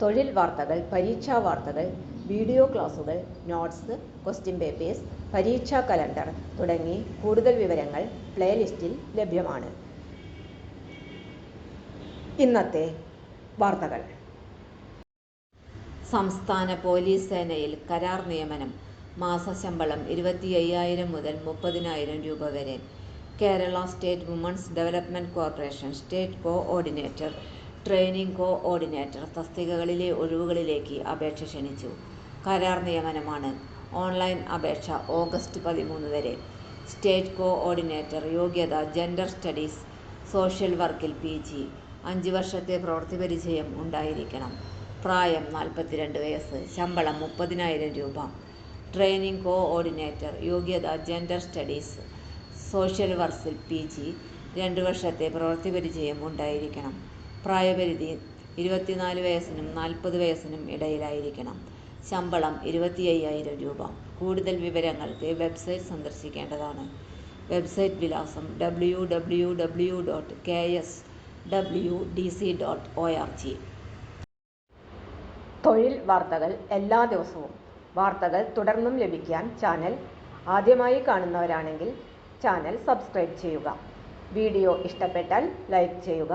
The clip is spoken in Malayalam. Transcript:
തൊഴിൽ വാർത്തകൾ പരീക്ഷാ വാർത്തകൾ വീഡിയോ ക്ലാസുകൾ നോട്ട്സ് ക്വസ്റ്റ്യൻ പേപ്പേഴ്സ് പരീക്ഷാ കലണ്ടർ തുടങ്ങി കൂടുതൽ വിവരങ്ങൾ പ്ലേലിസ്റ്റിൽ ലഭ്യമാണ്. ഇന്നത്തെ വാർത്തകൾ. സംസ്ഥാന പോലീസ് സേനയിൽ കരാർ നിയമനം മാസശമ്പളം ഇരുപത്തി അയ്യായിരം മുതൽ മുപ്പതിനായിരം രൂപ വരെ. Kerala state women's development corporation state coordinator training coordinator തസ്തികകളിലെ ഒഴിവുകളിലേക്ക് അപേക്ഷ ക്ഷണിച്ചു. കരാർ നിയമനമാണ്. ഓൺലൈൻ അപേക്ഷ ഓഗസ്റ്റ് പതിമൂന്ന് വരെ. സ്റ്റേറ്റ് കോഓർഡിനേറ്റർ യോഗ്യത ജെൻഡർ സ്റ്റഡീസ് സോഷ്യൽ വർക്കിൽ പി ജി. അഞ്ച് വർഷത്തെ പ്രവൃത്തി പരിചയം ഉണ്ടായിരിക്കണം. പ്രായം നാൽപ്പത്തിരണ്ട് വയസ്സ്. ശമ്പളം മുപ്പതിനായിരം രൂപ. ട്രെയിനിംഗ് കോഓർഡിനേറ്റർ യോഗ്യത ജെൻഡർ സ്റ്റഡീസ് സോഷ്യൽ വർക്കിൽ പി ജി. രണ്ട് വർഷത്തെ പ്രവൃത്തി പരിചയം ഉണ്ടായിരിക്കണം. പ്രായപരിധി ഇരുപത്തിനാല് വയസ്സിനും നാൽപ്പത് വയസ്സിനും ഇടയിലായിരിക്കണം. ശമ്പളം ഇരുപത്തി അയ്യായിരം രൂപ. കൂടുതൽ വിവരങ്ങൾക്ക് വെബ്സൈറ്റ് സന്ദർശിക്കേണ്ടതാണ്. വെബ്സൈറ്റ് വിലാസം W W W dot K S W D C dot O R G തൊഴിൽ വാർത്തകൾ എല്ലാ ദിവസവും. വാർത്തകൾ തുടർന്നും ലഭിക്കാൻ ചാനൽ ആദ്യമായി കാണുന്നവരാണെങ്കിൽ ചാനൽ സബ്സ്ക്രൈബ് ചെയ്യുക. വീഡിയോ ഇഷ്ടപ്പെട്ടാൽ ലൈക്ക് ചെയ്യുക.